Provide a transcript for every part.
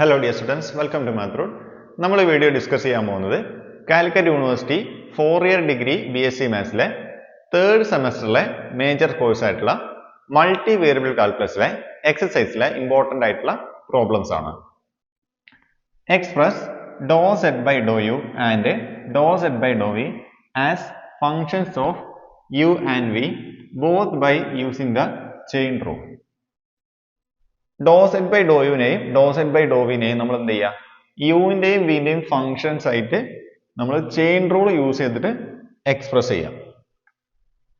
Hello dear students welcome to മാത്രൂർ നമ്മൾ video discuss ചെയ്യാൻ പോകുന്നത് Calicut university four year degree B S C മാത്സിലെ third സെമസ്റ്ററിലെ major കോഴ്സായിട്ടുള്ള multi variable കാൽക്കുലസിലെ എക്സസൈസിലെ ഇമ്പോർട്ടന്റ് ആയിട്ടുള്ള പ്രോബ്ലംസ് ആണ്. Express dou z by dou u and dou z by dou v as functions of u and v both by using the chain rule dou z by dou യുവിനെയും dou set by dou വിനെയും നമ്മൾ എന്ത് ചെയ്യുക യുവിന്റെയും വിന്റെയും functions ആയിട്ട് നമ്മൾ chain rule use ചെയ്തിട്ട് express ചെയ്യാം.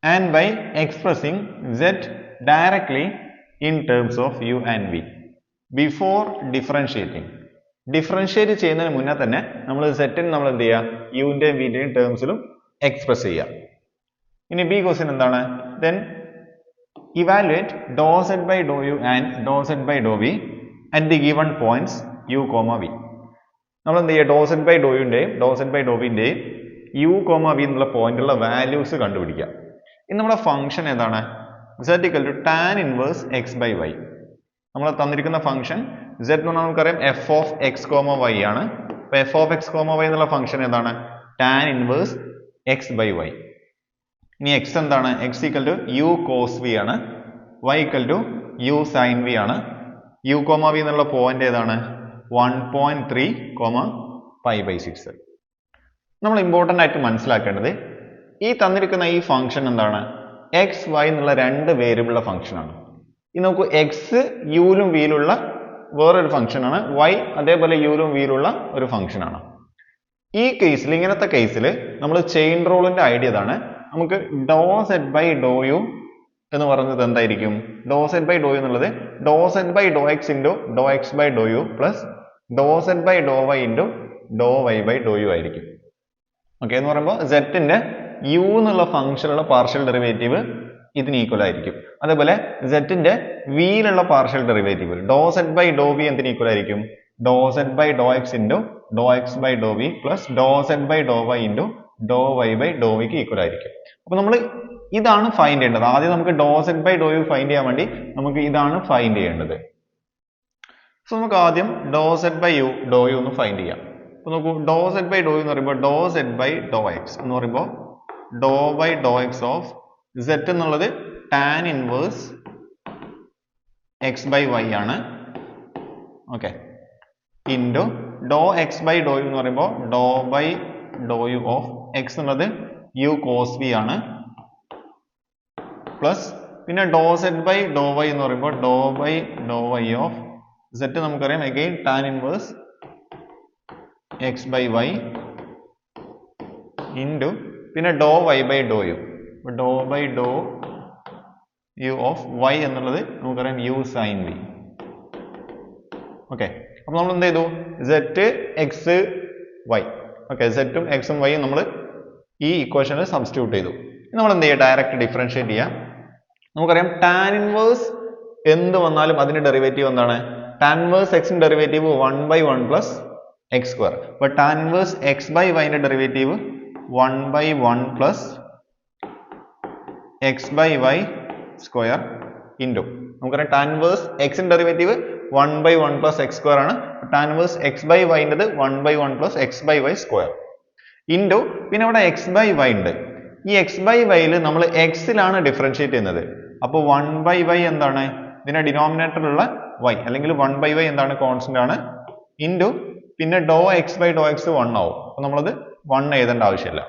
And by expressing z directly in terms of u and v before differentiating differentiate ചെയ്യുന്നതിന് മുന്നേ തന്നെ നമ്മൾ സെറ്റിന് നമ്മൾ എന്ത് ചെയ്യുക യുവിന്റെയും വിന്റെയും ടേംസിലും എക്സ്പ്രസ് ചെയ്യുക ഇനി ബി ക്വസ്റ്റ്യൻ എന്താണ്? Then evaluate dou z by dou u and dou z by dou v at the given points u, v. നമ്മൾ എന്ത് ചെയ്യുക ഡോ സെറ്റ് ബൈ ഡോ യുടെയും ഡോ സെറ്റ് ബൈ ഡോവിന്റെയും യു കോമ വി എന്നുള്ള പോയിന്റുള്ള values കണ്ടുപിടിക്കുക. ഇനി നമ്മുടെ ഫംഗ്ഷൻ ഏതാണ്? z equal to tan inverse x by y നമ്മൾ തന്നിരിക്കുന്ന ഫംഗ്ഷൻ സെറ്റ് എന്ന് പറഞ്ഞാൽ നമുക്കറിയാം f of x comma y ആണ്. അപ്പോൾ f of x comma y എന്നുള്ള ഫംഗ്ഷൻ ഏതാണ്? Tan inverse x by y ഇനി എക്സ് എന്താണ്? X equal to u cos v ആണ്. Y equal to u sine v ആണ്. യു കോമ വി എന്നുള്ള point ഏതാണ്? One point three comma five by six നമ്മൾ important ആയിട്ട് മനസ്സിലാക്കേണ്ടത് ഈ തന്നിരിക്കുന്ന ഈ ഫംഗ്ഷൻ എന്താണ്? എക്സ് വൈ എന്നുള്ള രണ്ട് വേരിയബിളുള്ള ഫംഗ്ഷനാണ് ഈ നോക്കൂ എക്സ് യുലും വിയിലുള്ള വേറൊരു ഫംഗ്ഷൻ ആണ്. വൈ അതേപോലെ യുലും വിയിലുള്ള ഒരു ഫംഗ്ഷൻ ആണ്. ഈ കേസിൽ ഇങ്ങനത്തെ കേസിൽ നമ്മൾ ചെയിൻ റൂളിന്റെ ഐഡിയ ഇതാണ്. നമുക്ക് dou z by dou u എന്ന് പറയുന്നത് എന്തായിരിക്കും dou z by dou u എന്നുള്ളത് dou z by dou x into dou x by dou u plus dou z by dou y into dou y by dou u ആയിരിക്കും okay എന്ന് പറയുമ്പോൾ സെറ്റിന്റെ u എന്നുള്ള ഫംഗ്ഷനുള്ള പാർഷ്യൽ ഡെറിവേറ്റീവ് ഇതിന് equal ആയിരിക്കും അതേപോലെ സെറ്റിന്റെ വിയിലുള്ള partial derivative dou z by dou v എന്തിന് ഈക്വൽ ആയിരിക്കും dou z by doh x into doh x by doh v plus doh zed by doh y into doh y by doh wick equal ആയിരിക്കും. അപ്പൊ നമ്മൾ ഇതാണ് find ചെയ്യേണ്ടത്. ആദ്യം നമുക്ക് dou z by dou u find ചെയ്യാൻ വേണ്ടി നമുക്ക് ഇതാണ് ഫൈൻഡ് ചെയ്യേണ്ടത്. സോ നമുക്ക് ആദ്യം dou z by u dou u ഒന്ന് ഫൈൻഡ് ചെയ്യാം. അപ്പോൾ നോക്കൂ dou z by dou u എന്ന് പറയുമ്പോൾ dou z by dou x എന്ന് പറയുമ്പോൾ dou by doh x of zed എന്നുള്ളത് tan inverse x by y ആണ്. Okay into doh x by doh u എന്ന് പറയുമ്പോൾ doh by doh u of x എന്നത് u cos v ആണ്. Plus പിന്നെ dou z by dou y എന്ന് പറയുമ്പോൾ dou by dou y of z നമുക്കറിയാം. Again tan inverse x by y into പിന്നെ dou y by dou u dou by dou u of y എന്നുള്ളത് നമുക്കറിയാം U sine V okay അപ്പോൾ നമ്മൾ എന്ത് ചെയ്തു സെറ്റ് എക്സ് വൈ ഓക്കെ സെറ്റും എക്സും വൈയും നമ്മൾ ഈ ഇക്വേഷനിൽ സബ്സ്റ്റിറ്റ്യൂട്ട് ചെയ്തു. നമ്മൾ എന്ത് ചെയ്യുക ഡയറക്റ്റ് ഡിഫറൻഷിയേറ്റ് ചെയ്യാം. നമുക്കറിയാം ടാൻ ഇൻവേഴ്സ് എന്ത് വന്നാലും അതിന്റെ ഡെറിവേറ്റീവ് എന്താണ്? ടാൻ ഇൻവേഴ്സ് എക്സിന്റെ derivative one by one plus x square അപ്പൊ tan inverse x by വൈന്റെ derivative one by one plus x by y square into നമുക്കറിയാം ടാൻ ഇൻവേഴ്സ് എക്സിന്റെ derivative one by one plus x square ആണ്. Tan inverse x by വൈന്റെത് one by one plus x by y square into പിന്നെ ഇവിടെ x by y ഉണ്ട്. ഈ X by വൈയിൽ നമ്മൾ എക്സിലാണ് differentiate ചെയ്യുന്നത്. അപ്പോൾ വൺ ബൈ വൈ എന്താണ്? ഇതിന്റെ ഡിനോമിനേറ്ററിലുള്ള വൈ അല്ലെങ്കിൽ വൺ ബൈ വൈ എന്താണ് കോൺസ്റ്റന്റ് ആണ്? ഇന്റു പിന്നെ dou x by dou x one ആവും. അപ്പോൾ നമ്മളത് വൺ എഴുതേണ്ട ആവശ്യമില്ല.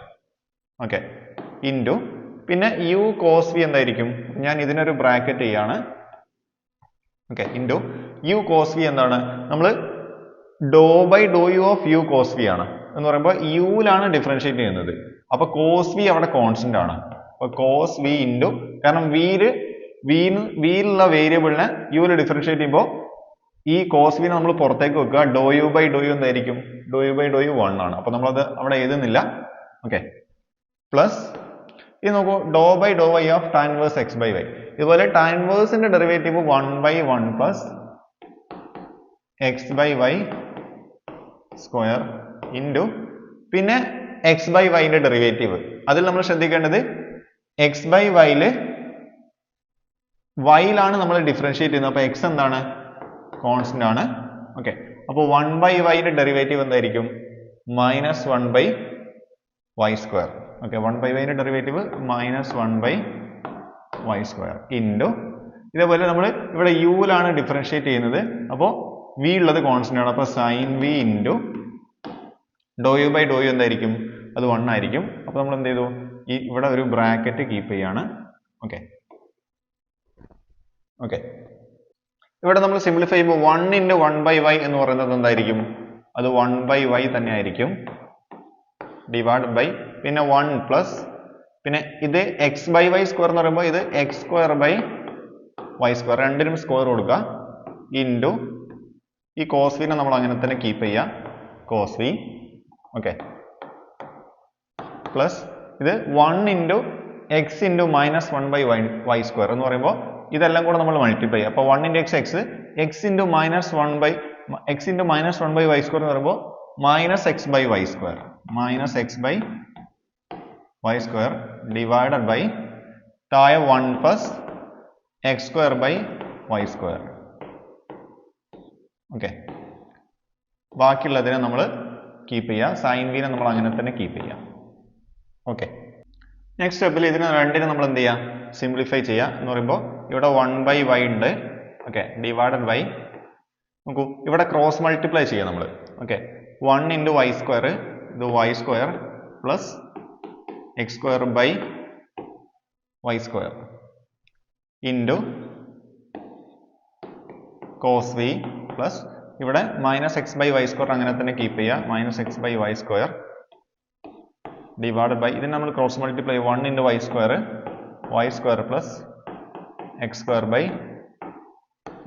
ഓക്കെ ഇന്റു പിന്നെ യു കോസ് വി എന്തായിരിക്കും? ഞാൻ ഇതിനൊരു ബ്രാക്കറ്റ് ചെയ്യാണ്. Okay into u cos v എന്താണ്? നമ്മൾ dou by dou u of u cos v ആണ്. എന്ന് പറയുമ്പോൾ യുവിലാണ് ഡിഫറൻഷ്യേറ്റ് ചെയ്യുന്നത്. അപ്പൊ കോസ് വി അവിടെ കോൺസ്റ്റന്റ് ആണ്. അപ്പൊ കോസ് വി ഇന്റു കാരണം വിയിൽ വിയിലുള്ള വേരിയബിളിനെ യുവിൽ ഡിഫറൻഷ്യേറ്റ് ചെയ്യുമ്പോൾ ഈ കോസ് വിനെ നമ്മൾ പുറത്തേക്ക് വെക്കുക. Dou u by dou u എന്തായിരിക്കും? Dou u by dou u one ആണ്. അപ്പൊ നമ്മളത് അവിടെ എഴുതുന്നില്ല. ഓക്കെ പ്ലസ് ഇത് നോക്കൂ. Dou by dou y of tan inverse x by y ഇതുപോലെ ടാൻ ന്റെ derivative one by one plus x by y square into പിന്നെ എക്സ് ബൈ വൈന്റെ ഡെറിവേറ്റീവ് അതിൽ നമ്മൾ ശ്രദ്ധിക്കേണ്ടത് എക്സ് ബൈ വൈയിൽ വൈയിലാണ് നമ്മൾ ഡിഫറൻഷിയേറ്റ് ചെയ്യുന്നത്. അപ്പോൾ എക്സ് എന്താണ്? കോൺസ്റ്റന്റ് ആണ്. ഓക്കെ അപ്പോൾ വൺ ബൈ വൈയുടെ ഡെറിവേറ്റീവ് എന്തായിരിക്കും? Minus one by y square okay one by വൈന്റെ derivative minus one by y square into ഇതേപോലെ നമ്മൾ ഇവിടെ യുവിലാണ് ഡിഫറൻഷിയേറ്റ് ചെയ്യുന്നത്. അപ്പോൾ വി ഉള്ളത് കോൺസ്റ്റന്റ് ആണ്. അപ്പോൾ sine v into dou u by dou u എന്തായിരിക്കും? അത് വൺ ആയിരിക്കും. അപ്പോൾ നമ്മൾ എന്ത് ചെയ്തു? ഈ ഇവിടെ ഒരു ബ്രാക്കറ്റ് കീപ്പ് ചെയ്യാണ്. ഓക്കെ ഓക്കെ ഇവിടെ നമ്മൾ സിംപ്ലിഫൈ ചെയ്യുമ്പോൾ one into one by y എന്ന് പറയുന്നത് എന്തായിരിക്കും? അത് വൺ ബൈ വൈ തന്നെ ആയിരിക്കും. ഡിവൈഡ് ബൈ പിന്നെ വൺ പ്ലസ് പിന്നെ ഇത് എക്സ് ബൈ വൈ സ്ക്വയർ എന്ന് പറയുമ്പോൾ ഇത് x square by y square രണ്ടിനും സ്ക്വയർ കൊടുക്കുക. ഇന്റു ഈ കോസ് വിനെ നമ്മൾ അങ്ങനെ തന്നെ കീപ്പ് ചെയ്യുക. കോസ് വി ഓക്കെ പ്ലസ് ഇത് one into x into minus one by y y square എന്ന് പറയുമ്പോൾ ഇതെല്ലാം കൂടെ നമ്മൾ മൾട്ടിപ്ലൈ ചെയ്യുക അപ്പോൾ one into x x x into minus one by x into minus one by y square എന്ന് പറയുമ്പോൾ minus x by y square minus x by y square divided by താഴെ one plus x square by y square okay ബാക്കിയുള്ളതിനെ നമ്മൾ keep ചെയ്യുക sign വിനെ നമ്മൾ അങ്ങനെ തന്നെ keep ചെയ്യാം. ഓക്കെ നെക്സ്റ്റ് സ്റ്റെപ്പിൽ ഇതിന് രണ്ടിനെ നമ്മൾ എന്ത് ചെയ്യാം? സിംപ്ലിഫൈ ചെയ്യുക എന്ന് പറയുമ്പോൾ ഇവിടെ വൺ ബൈ വൈ ഉണ്ട്. ഓക്കെ ഡിവൈഡഡ് ബൈ നോക്കൂ. ഇവിടെ ക്രോസ് മൾട്ടിപ്ലൈ ചെയ്യുക നമ്മൾ okay one into y square ഇത് y square plus x square by y square into cos v plus ഇവിടെ minus x by y square അങ്ങനെ തന്നെ കീപ്പ് ചെയ്യുക minus x by y square divide by ഇതിന് നമ്മൾ cross multiply one into y square y square plus x square by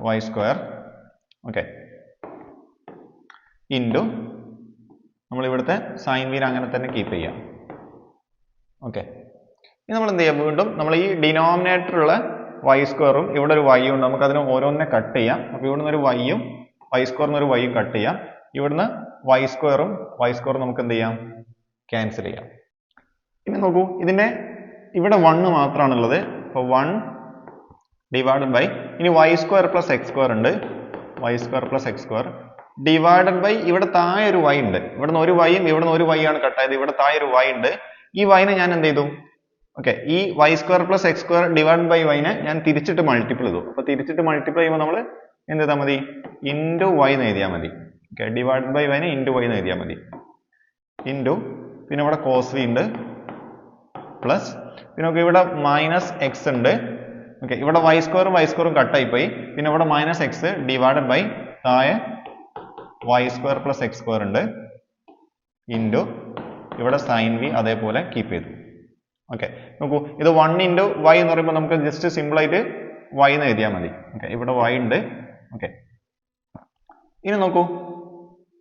y square okay into നമ്മൾ ഇവിടുത്തെ sign വീൻ അങ്ങനെ തന്നെ കീപ്പ് ചെയ്യാം. ഓക്കെ ഇനി നമ്മൾ എന്ത് ചെയ്യാം? വീണ്ടും നമ്മൾ ഈ ഡിനോമിനേറ്ററുള്ള വൈ സ്ക്വയറും ഇവിടെ ഒരു വൈ ഉണ്ട്. നമുക്ക് അതിനെ ഓരോന്നിനെ കട്ട് ചെയ്യാം. അപ്പോൾ ഇവിടുന്ന് ഒരു വൈയും വൈ സ്ക്വയറിന് ഒരു വൈയും കട്ട് ചെയ്യാം. ഇവിടുന്ന് വൈ സ്ക്വയറും വൈ സ്ക്വയറും നമുക്ക് എന്ത് ചെയ്യാം? ക്യാൻസൽ ചെയ്യാം. ഇനി നോക്കൂ ഇതിന്റെ ഇവിടെ വണ്ണ് മാത്രമാണുള്ളത്. അപ്പോൾ വൺ ഡിവൈഡഡ് ബൈ ഇനി y square plus x square ഉണ്ട്. Y square plus x square divided by ഇവിടെ താഴെ ഒരു വൈ ഉണ്ട്. ഇവിടുന്ന് ഒരു വൈയും ഇവിടുന്ന് ഒരു വൈ ആണ് കട്ടായത് ഇവിടെ താഴെ ഒരു വൈ ഉണ്ട്. ഈ വൈനെ ഞാൻ എന്ത് ചെയ്തു? ഓക്കെ ഈ y square plus x square divide by വൈനെ ഞാൻ തിരിച്ചിട്ട് മൾട്ടിപ്പിൾ ചെയ്തു. അപ്പൊ തിരിച്ചിട്ട് മൾട്ടിപ്ലൈ ചെയ്യുമ്പോൾ നമ്മൾ എന്ത് ചെയ്താൽ മതി? ഇന്റു വൈ എന്ന് എഴുതിയാൽ മതി. ഓക്കെ ഡിവൈഡ് ബൈ വൈനെ ഇന്റു വൈ എന്ന് എഴുതിയാൽ മതി. ഇന്റു പിന്നെ ഇവിടെ കോസ് വി ഉണ്ട്. പ്ലസ് പിന്നെ നമുക്ക് ഇവിടെ മൈനസ് എക്സ് ഉണ്ട്. ഓക്കെ ഇവിടെ വൈ സ്ക്വയറും വൈ സ്ക്വയറും കട്ടായി പോയി പിന്നെ ഇവിടെ മൈനസ് എക്സ് ഡിവൈഡ് ബൈ താഴെ y square plus x square ഉണ്ട്. ഇന്റു ഇവിടെ സൈൻ വി അതേപോലെ കീപ്പ് ചെയ്തു. ഓക്കെ നോക്കൂ ഇത് വൺ ഇന്റു വൈ എന്ന് പറയുമ്പോൾ നമുക്ക് ജസ്റ്റ് സിമ്പിളായിട്ട് വൈ എന്ന് എഴുതിയാൽ മതി. ഓക്കെ ഇവിടെ വൈ ഉണ്ട്. ഓക്കെ ഇനി നോക്കൂ.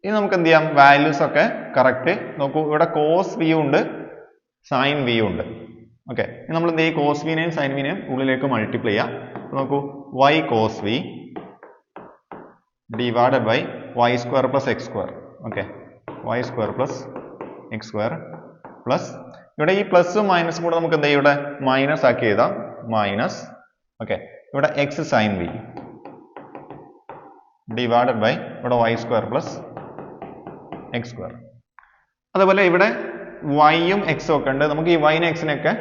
ഇനി നമുക്ക് എന്ത് ചെയ്യാം? വാല്യൂസ് ഒക്കെ കറക്റ്റ് നോക്കൂ ഇവിടെ കോസ് വി ഉണ്ട് സൈൻ വി ഉണ്ട്. ഓക്കെ നമ്മൾ എന്ത് ചെയ്യും? കോസ് വിനെയും സൈൻ വിനെയും ഉള്ളിലേക്ക് മൾട്ടിപ്ലൈ ചെയ്യാം. നോക്കൂ y cos v divided by y square plus x square okay y square plus x square plus ഇവിടെ ഈ പ്ലസും മൈനസും കൂടെ നമുക്ക് എന്ത് ചെയ്യും ഇവിടെ? മൈനസ് ആക്കി എഴുതാം. മൈനസ് ഓക്കെ ഇവിടെ x sine v divided by ഇവിടെ y square plus x square അതുപോലെ ഇവിടെ വൈയും എക്സും ഒക്കെ ഉണ്ട്. നമുക്ക് ഈ വൈനും എക്സിനൊക്കെ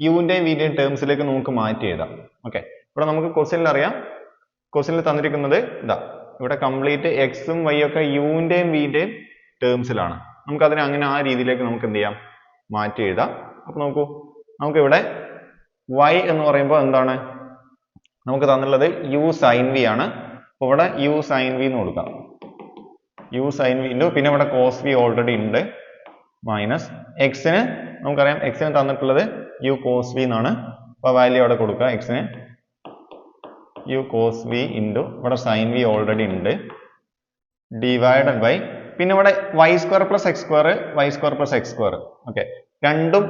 യുവിന്റെയും വിന്റെയും ടേംസിലേക്ക് നമുക്ക് മാറ്റി എഴുതാം. ഓക്കെ ഇവിടെ നമുക്ക് ക്വസ്റ്റ്യനിൽ അറിയാം. ക്വസ്റ്റ്യനിൽ തന്നിരിക്കുന്നത് ഇതാ. ഇവിടെ കംപ്ലീറ്റ് എക്സും വൈ ഒക്കെ യുവിന്റെയും വിന്റെയും ടേംസിലാണ് നമുക്കതിനെ അങ്ങനെ ആ രീതിയിലേക്ക് നമുക്ക് എന്ത് ചെയ്യാം? മാറ്റി എഴുതാം. അപ്പോൾ നോക്കൂ. നമുക്കിവിടെ വൈ എന്ന് പറയുമ്പോൾ എന്താണ്? നമുക്ക് തന്നിട്ടുള്ളത് യു സൈൻ വി ആണ്. അപ്പൊ ഇവിടെ യു സൈൻ വി എന്ന് കൊടുക്കാം. യു സൈൻ വി ഉണ്ട് പിന്നെ ഇവിടെ കോസ് വി ഓൾറെഡി ഉണ്ട്. മൈനസ് എക്സിന് നമുക്കറിയാം എക്സിന് തന്നിട്ടുള്ളത് യു കോസ് വി എന്നാണ്. അപ്പോൾ വാല്യൂ അവിടെ കൊടുക്കുക എക്സിന് യു കോസ് വി ഇന്റു ഇവിടെ സൈൻ വി ഓൾറെഡി ഉണ്ട്. ഡിവൈഡഡ് ബൈ പിന്നെ ഇവിടെ y square plus x square y square plus x square okay രണ്ടും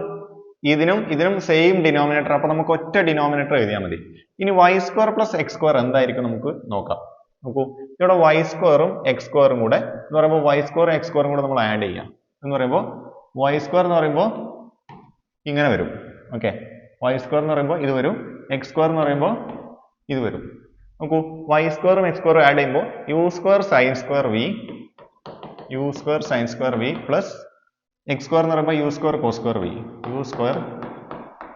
ഇതിനും ഇതിനും സെയിം ഡിനോമിനേറ്റർ അപ്പോൾ നമുക്ക് ഒറ്റ ഡിനോമിനേറ്റർ എഴുതിയാൽ മതി. ഇനി y square plus x square എന്തായിരിക്കും നമുക്ക് നോക്കാം. നോക്കൂ. ഇവിടെ വൈ സ്ക്വയറും എക്സ് സ്ക്വയറും കൂടെ എന്ന് പറയുമ്പോൾ വൈ സ്ക്വയറും എക്സ് സ്ക്വയറും കൂടെ നമ്മൾ ആഡ് ചെയ്യാം. എന്ന് പറയുമ്പോൾ വൈ സ്ക്വയർ എന്ന് പറയുമ്പോൾ ഇങ്ങനെ വരും. ഓക്കെ വൈ സ്ക്വയർ എന്ന് പറയുമ്പോൾ ഇത് വരും. എക്സ് സ്ക്വയർ എന്ന് പറയുമ്പോൾ ഇത് വരും. നോക്കൂ. വൈ സ്ക്വയറും എക്സ് സ്ക്വയറും ആഡ് ചെയ്യുമ്പോൾ u square sine square v u square sine square v plus x square എന്ന് പറയുമ്പോൾ u square cos square v u square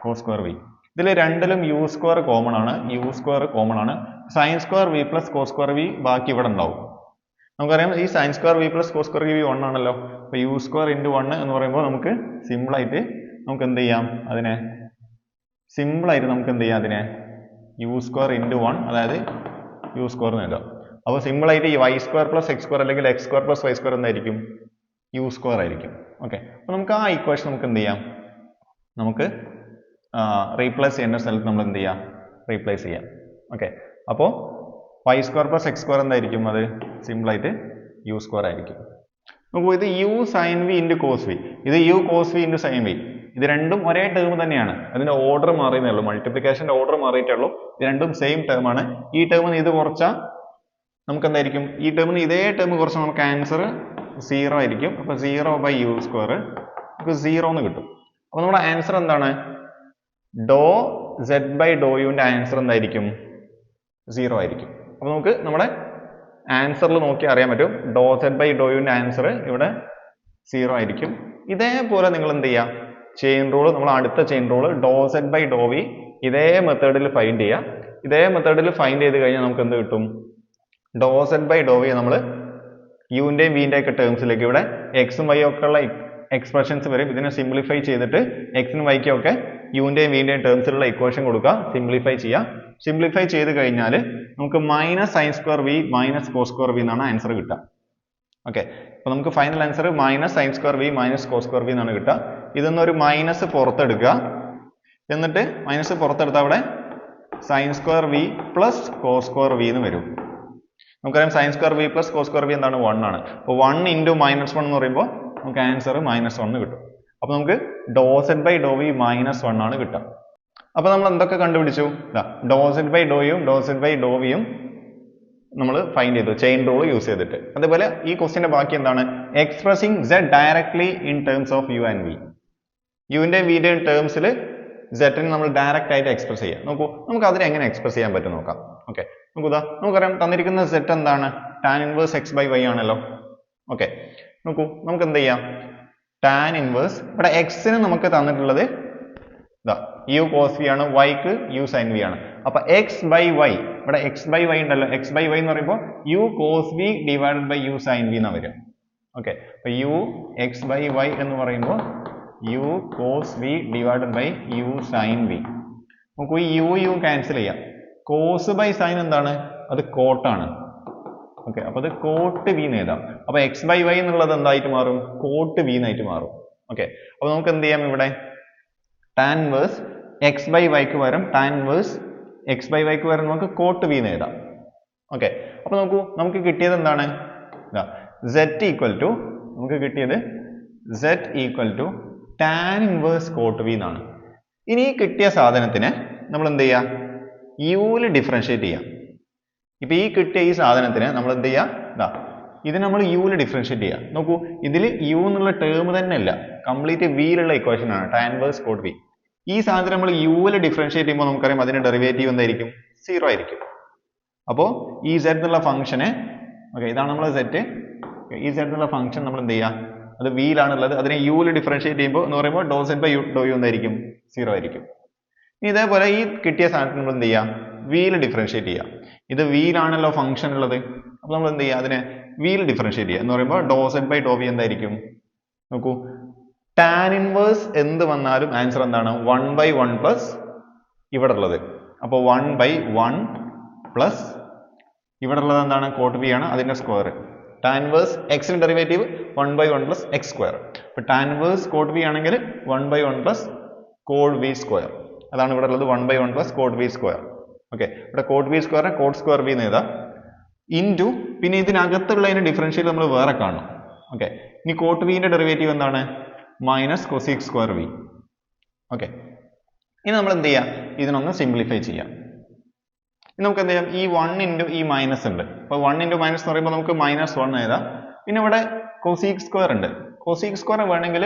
cos square v ഇതിൽ രണ്ടിലും യു സ്ക്വയർ കോമൺ ആണ്. യു സ്ക്വയർ കോമൺ ആണ്. Sine square v plus cos square v ബാക്കി ഇവിടെ ഉണ്ടാവും. നമുക്കറിയാം ഈ sine square v plus cos square v one ആണല്ലോ. അപ്പോൾ യു സ്ക്വയർ ഇന്റു വൺ എന്ന് പറയുമ്പോൾ നമുക്ക് സിമ്പിൾ ആയിട്ട് നമുക്ക് എന്ത് ചെയ്യാം? അതിനെ സിമ്പിൾ ആയിട്ട് നമുക്ക് എന്ത് ചെയ്യാം? അതിനെ യു സ്ക്വയർ ഇന്റു വൺ അതായത് യു സ്ക്വയർ എന്ന് എഴുതാം. അപ്പോൾ സിമ്പിൾ ആയിട്ട് ഈ y square plus x square അല്ലെങ്കിൽ x square plus y square എന്തായിരിക്കും? യു സ്ക്വയർ ആയിരിക്കും. ഓക്കെ അപ്പോൾ നമുക്ക് ആ ഇക്വേഷൻ നമുക്ക് എന്ത് ചെയ്യാം? നമുക്ക് റീപ്ലേസ് ചെയ്യേണ്ട സ്ഥലത്ത് നമ്മൾ എന്ത് ചെയ്യാം? റീപ്ലേസ് ചെയ്യാം. ഓക്കെ അപ്പോൾ y square plus x square എന്തായിരിക്കും അത്? സിമ്പിളായിട്ട് യു സ്ക്വയർ ആയിരിക്കും. നോക്കൂ ഇത് u sine v into cos v ഇത് u cos v into sine v ഇത് രണ്ടും ഒരേ ടേം തന്നെയാണ്. അതിന്റെ ഓർഡർ മാറിയതേ ഉള്ളൂ. മൾട്ടിപ്ലിക്കേഷന്റെ ഓർഡർ മാറിയിട്ടേ ഉള്ളൂ. ഇത് രണ്ടും സെയിം ടേം ആണ്. ഈ ടേമിന് ഇത് കുറച്ചാൽ നമുക്ക് എന്തായിരിക്കും? ഈ ടേമിന് ഇതേ ടേം കുറച്ച് നമുക്ക് ആൻസർ സീറോ ആയിരിക്കും. അപ്പോൾ സീറോ ബൈ യു സ്ക്വയർ നമുക്ക് സീറോ എന്ന് കിട്ടും. അപ്പോൾ നമ്മുടെ ആൻസർ എന്താണ്? ഡോ സെഡ് ബൈ ഡോ യുവിന്റെ ആൻസർ എന്തായിരിക്കും? സീറോ ആയിരിക്കും. അപ്പോൾ നമുക്ക് നമ്മുടെ ആൻസറിൽ നോക്കി അറിയാൻ പറ്റും. ഡോ സെഡ് ബൈ ഡോ യുവിന്റെ ആൻസർ ഇവിടെ സീറോ ആയിരിക്കും. ഇതേപോലെ നിങ്ങൾ എന്ത് ചെയ്യുക ചെയിൻ റൂൾ നമ്മൾ അടുത്ത chain rule do zed by do v ഇതേ മെത്തേഡിൽ ഫൈൻഡ് ചെയ്യുക ഇതേ മെത്തേഡിൽ ഫൈൻഡ് ചെയ്ത് കഴിഞ്ഞാൽ നമുക്ക് എന്ത് കിട്ടും? Do zed by do v നമ്മൾ യുവിന്റെയും വിന്റെ ഒക്കെ ടേംസിലേക്ക് ഇവിടെ എക്സും വൈ ഒക്കെ ഉള്ള എക്സ്പ്രഷൻസ് വരും. ഇതിനെ സിംപ്ലിഫൈ ചെയ്തിട്ട് എക്സിനും വൈക്കും ഒക്കെ യുവിന്റെയും വിന്റെയും ടേംസിലുള്ള ഇക്വേഷൻ കൊടുക്കുക സിംപ്ലിഫൈ ചെയ്യുക. സിംപ്ലിഫൈ ചെയ്ത് കഴിഞ്ഞാൽ നമുക്ക് minus sine square v minus cos square v എന്നാണ് ആൻസർ കിട്ടുക. ഓക്കെ അപ്പോൾ നമുക്ക് final answer minus sine square v minus cos square v എന്നാണ് കിട്ടുക. ഇതിന്ന് ഒരു മൈനസ് പുറത്തെടുക്കുക. എന്നിട്ട് മൈനസ് പുറത്തെടുത്താൽ അവിടെ sine square v plus cos square v എന്ന് വരും. നമുക്കറിയാം sine square v plus cos square v എന്താണ്? വൺ ആണ്. അപ്പോൾ വൺ ഇന്റു മൈനസ് വൺ എന്ന് പറയുമ്പോൾ നമുക്ക് ആൻസർ മൈനസ് വൺ കിട്ടും. അപ്പോൾ നമുക്ക് do zed by do v minus one ആണ് കിട്ടുക. അപ്പോൾ നമ്മൾ എന്തൊക്കെ കണ്ടുപിടിച്ചു? ഡോസെഡ് ബൈ ഡോയും ഡോസെഡ് ബൈ ഡോ വിയും നമ്മൾ ഫൈൻഡ് ചെയ്തു ചെയിൻ റൂൾ യൂസ് ചെയ്തിട്ട്. അതേപോലെ ഈ ക്വസ്റ്റിന്റെ ബാക്കി എന്താണ്? Expressing z directly in terms of u and v യുവിന്റെ വിയുടെ ടേംസിൽ സെറ്റിനെ നമ്മൾ ഡയറക്റ്റ് ആയിട്ട് എക്സ്പ്രസ് ചെയ്യാം. നോക്കൂ നമുക്ക് അതിനെ എങ്ങനെ എക്സ്പ്രസ് ചെയ്യാൻ പറ്റും നോക്കാം. ഓക്കെ നോക്കൂതാ നമുക്കറിയാം തന്നിരിക്കുന്ന സെറ്റ് എന്താണ്? Tan inverse x by y ആണല്ലോ. ഓക്കെ നോക്കൂ നമുക്ക് എന്ത് ചെയ്യാം? ടാൻ ഇൻവേഴ്സ് ഇവിടെ എക്സിന് നമുക്ക് തന്നിട്ടുള്ളത് ഇതാ യു കോസ് വി ആണ് വൈക്ക് യു സൈൻ വി ആണ്. അപ്പൊ എക്സ് ബൈ വൈ ഇവിടെ എക്സ് ബൈ വൈ ഉണ്ടല്ലോ. എക്സ് ബൈ വൈ എന്ന് പറയുമ്പോൾ u cos v divided by u sine v എന്നാണ് വരും ഓക്കെ അപ്പൊ യു എക്സ് ബൈ വൈ എന്ന് പറയുമ്പോൾ u cos v divided by u sine v നമുക്ക് യു യു ക്യാൻസൽ ചെയ്യാം. കോസ് ബൈ സൈൻ എന്താണ്? അത് കോട്ടാണ് ഓക്കെ അപ്പോൾ അത് കോട്ട് വി എന്ന് എഴുതാം. അപ്പൊ എക്സ് ബൈ വൈ എന്നുള്ളത് എന്തായിട്ട് മാറും? കോട്ട് വി എന്നായിട്ട് മാറും. ഓക്കെ അപ്പോൾ നമുക്ക് എന്ത് ചെയ്യാം ഇവിടെ? ടാൻ വേഴ്സ് എക്സ് ബൈ വൈക്ക് പകരം ടാൻ വേഴ്സ് എക്സ് ബൈ വൈക്ക് പകരം നമുക്ക് കോട്ട് വി എന്ന് ഓക്കെ അപ്പൊ നോക്കൂ നമുക്ക് കിട്ടിയത് എന്താണ്? സെറ്റ് ഈക്വൽ ടു നമുക്ക് കിട്ടിയത് zed equal to tan inverse cot v എന്നാണ് ഇനി കിട്ടിയ സാധനത്തിന് നമ്മൾ എന്ത് ചെയ്യുക യുവിൽ ഡിഫറൻഷിയേറ്റ് ചെയ്യാം. ഇപ്പൊ ഈ കിട്ടിയ ഈ സാധനത്തിന് നമ്മൾ എന്ത് ചെയ്യാം? ഇതാ ഇത് നമ്മൾ യുവിൽ ഡിഫറൻഷിയേറ്റ് ചെയ്യാം. നോക്കൂ ഇതിൽ യു എന്നുള്ള ടേം തന്നെ അല്ല കംപ്ലീറ്റ് വിയിലുള്ള ഇക്വേഷൻ ആണ്. ടാൻവേഴ്സ് കോട്ട് വി ഈ സാധനം നമ്മൾ യുവിൽ ഡിഫറൻഷിയേറ്റ് ചെയ്യുമ്പോൾ നമുക്കറിയാം അതിന്റെ ഡെറിവേറ്റീവ് എന്തായിരിക്കും? സീറോ ആയിരിക്കും. അപ്പോൾ ഈ സെറ്റ് എന്നുള്ള ഫംഗ്ഷനെ ഓക്കെ ഇതാണ് നമ്മൾ സെറ്റ് ഈ സെറ്റ് എന്നുള്ള ഫംഗ്ഷൻ നമ്മൾ എന്ത് ചെയ്യാം? അത് വിയിലാണുള്ളത് അതിനെ യുവിൽ ഡിഫറൻഷിയേറ്റ് ചെയ്യുമ്പോൾ എന്ന് പറയുമ്പോൾ do zed by do u എന്തായിരിക്കും? സീറോ ആയിരിക്കും. ഇനി ഇതേപോലെ ഈ കിട്ടിയ സാധനത്തിന് നമ്മൾ എന്ത് ചെയ്യാം? വിയിൽ ഡിഫറൻഷിയേറ്റ് ചെയ്യുക ഇത് വിയിലാണല്ലോ ഫംഗ്ഷൻ ഉള്ളത്. അപ്പോൾ നമ്മൾ എന്ത് ചെയ്യുക അതിനെ വിയിൽ ഡിഫറൻഷിയേറ്റ് ചെയ്യുക എന്ന് പറയുമ്പോൾ do zed by do v എന്തായിരിക്കും? നോക്കൂ. ടാൻ ഇൻവേഴ്സ് എന്ത് വന്നാലും ആൻസർ എന്താണ്? വൺ ബൈ വൺ പ്ലസ് ഇവിടെ ഉള്ളത്. അപ്പോൾ വൺ ബൈ വൺ പ്ലസ് ഇവിടെ ഉള്ളത് എന്താണ്? കോട്ട് ബി ആണ്. അതിന്റെ സ്ക്വയർ ടാൻ വേഴ്സ് എക്സിന് derivative one by one plus x square അപ്പോൾ ടാൻ വേഴ്സ് കോട്ട് ബി ആണെങ്കിൽ one by one plus cot v square അതാണ് ഇവിടെ ഉള്ളത് one by one plus cot v square okay ഇവിടെ cot v square cot square v എന്ന് എഴുതാം. Into പിന്നെ ഇതിനകത്തുള്ളതിന് differential നമ്മൾ വേറെ കാണണം. ഓക്കെ ഇനി കോട്ട് വിന്റെ ഡെറിവേറ്റീവ് എന്താണ്? Minus cosec square v okay ഇനി നമ്മൾ എന്ത് ചെയ്യാം? ഇതിനൊന്ന് സിംപ്ലിഫൈ ചെയ്യാം. ഇനി നമുക്ക് എന്ത് ചെയ്യാം? ഈ വൺ ഇന്റു ഈ മൈനസ് ഉണ്ട്. അപ്പോൾ വൺ ഇന്റു മൈനസ് എന്ന് പറയുമ്പോൾ നമുക്ക് മൈനസ് വൺ എഴുതാം. പിന്നെ ഇവിടെ കൊസീക് സ്ക്വയർ ഉണ്ട്. കൊസീക് സ്ക്വയർ വേണമെങ്കിൽ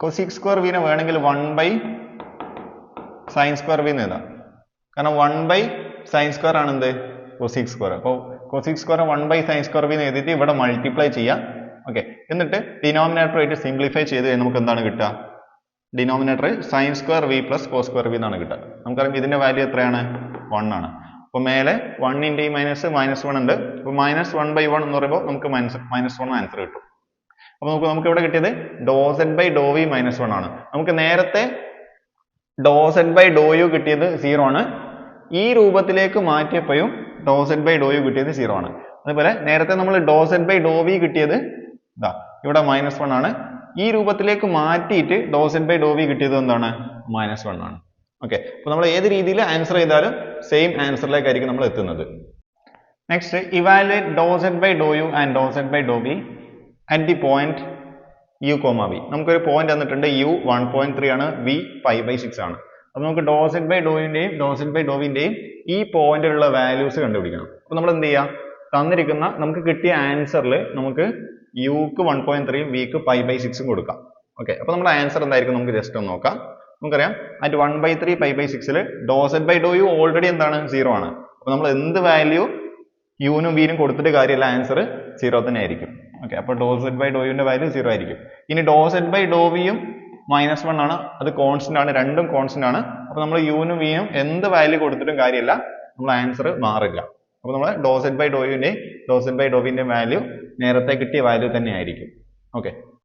കൊസീക് സ്ക്വയർ വീനെ വേണമെങ്കിൽ one by sine square v എന്ന് എഴുതാം. കാരണം വൺ ബൈ സൈൻ സ്ക്വയർ ആണ് എന്ത്? കൊസിക് സ്ക്വയർ അപ്പോൾ cosec square one by sine square എന്ന് എഴുതിയിട്ട് ഇവിടെ മൾട്ടിപ്ലൈ ചെയ്യാം. ഓക്കെ എന്നിട്ട് ഡിനോമിനേറ്റർ ആയിട്ട് സിംപ്ലിഫൈ ചെയ്ത് നമുക്ക് എന്താണ് കിട്ടുക? Denominator sine square v plus cos square v എന്നാണ് കിട്ടുക. നമുക്കറിയാം ഇതിന്റെ വാല്യൂ എത്രയാണ്? വൺ ആണ്. അപ്പോൾ മേലെ വണ്ണിന്റെ മൈനസ് മൈനസ് വൺ ഉണ്ട്. അപ്പോൾ മൈനസ് വൺ ബൈ വൺ എന്ന് പറയുമ്പോൾ നമുക്ക് മൈനസ് മൈനസ് വൺ ആൻസർ കിട്ടും. അപ്പോൾ നമുക്ക് നമുക്ക് ഇവിടെ കിട്ടിയത്? Do zed by do v minus one ആണ്. നമുക്ക് നേരത്തെ do zed by do u കിട്ടിയത് സീറോ ആണ്. ഈ രൂപത്തിലേക്ക് മാറ്റിയപ്പോഴും do zed by do u കിട്ടിയത് സീറോ ആണ്. അതുപോലെ നേരത്തെ നമ്മൾ do zed by do v കിട്ടിയത് ഇതാ ഇവിടെ മൈനസ് വൺ ആണ്. ഈ രൂപത്തിലേക്ക് മാറ്റിയിട്ട് do zed by do v കിട്ടിയത് എന്താണ്? മൈനസ് വൺ ആണ്. ഓക്കെ അപ്പോൾ നമ്മൾ ഏത് രീതിയിൽ ആൻസർ ചെയ്താലും സെയിം ആൻസറിലേക്കായിരിക്കും നമ്മൾ എത്തുന്നത്. Next evaluate do zed by do u and do zed by do v at the point u comma v നമുക്കൊരു പോയിന്റ് തന്നിട്ടുണ്ട് യു വൺ പോയിന്റ് ത്രീ ആണ് വി ഫൈവ് ബൈ സിക്സ് ആണ്. അപ്പോൾ നമുക്ക് ഡോസെറ്റ് ബൈ ഡോയിന്റെയും ഡോസെറ്റ് ബൈ ഡോവിന്റെയും ഈ പോയിന്റിലുള്ള വാല്യൂസ് കണ്ടുപിടിക്കണം. അപ്പോൾ നമ്മൾ എന്ത് ചെയ്യുക തന്നിരിക്കുന്ന നമുക്ക് കിട്ടിയ ആൻസറിൽ നമുക്ക് യുക്ക് വൺ പോയിന്റ് ത്രീയും വിക്ക് ഫൈവ് ബൈ സിക്സും കൊടുക്കാം. ഓക്കെ അപ്പോൾ നമ്മുടെ ആൻസർ എന്തായിരിക്കും? നമുക്ക് ജസ്റ്റ് ഒന്ന് നോക്കാം. നമുക്കറിയാം at one by three five by സിക്സിൽ do zed by do already എന്താണ്? സീറോ ആണ്. അപ്പോൾ നമ്മൾ എന്ത് വാല്യൂ യുവിനും വിനും കൊടുത്തിട്ട് കാര്യമില്ല ആൻസർ സീറോ തന്നെ ആയിരിക്കും. ഓക്കെ അപ്പോൾ ഡോസെറ്റ് ബൈ ഡോയുവിന്റെ വാല്യൂ സീറോ ആയിരിക്കും. ഇനി ഡോസെറ്റ് ബൈ ഡോ വിയും മൈനസ് വൺ ആണ്. അത് കോൺസ്റ്റന്റ് ആണ് രണ്ടും കോൺസ്റ്റന്റ് ആണ്. അപ്പോൾ നമ്മൾ യുനും വിയും എന്ത് വാല്യൂ കൊടുത്തിട്ടും കാര്യമില്ല. നമ്മൾ ആൻസർ മാറില്ല അപ്പോൾ നമ്മൾ ഡോ സെഡ് ബൈ ഡോ യുവിന്റെയും ഡോ സെഡ് ബൈ ഡോ വിന്റെയും വാല്യൂ നേരത്തെ കിട്ടിയ വാല്യൂ തന്നെ ആയിരിക്കും ഓക്കെ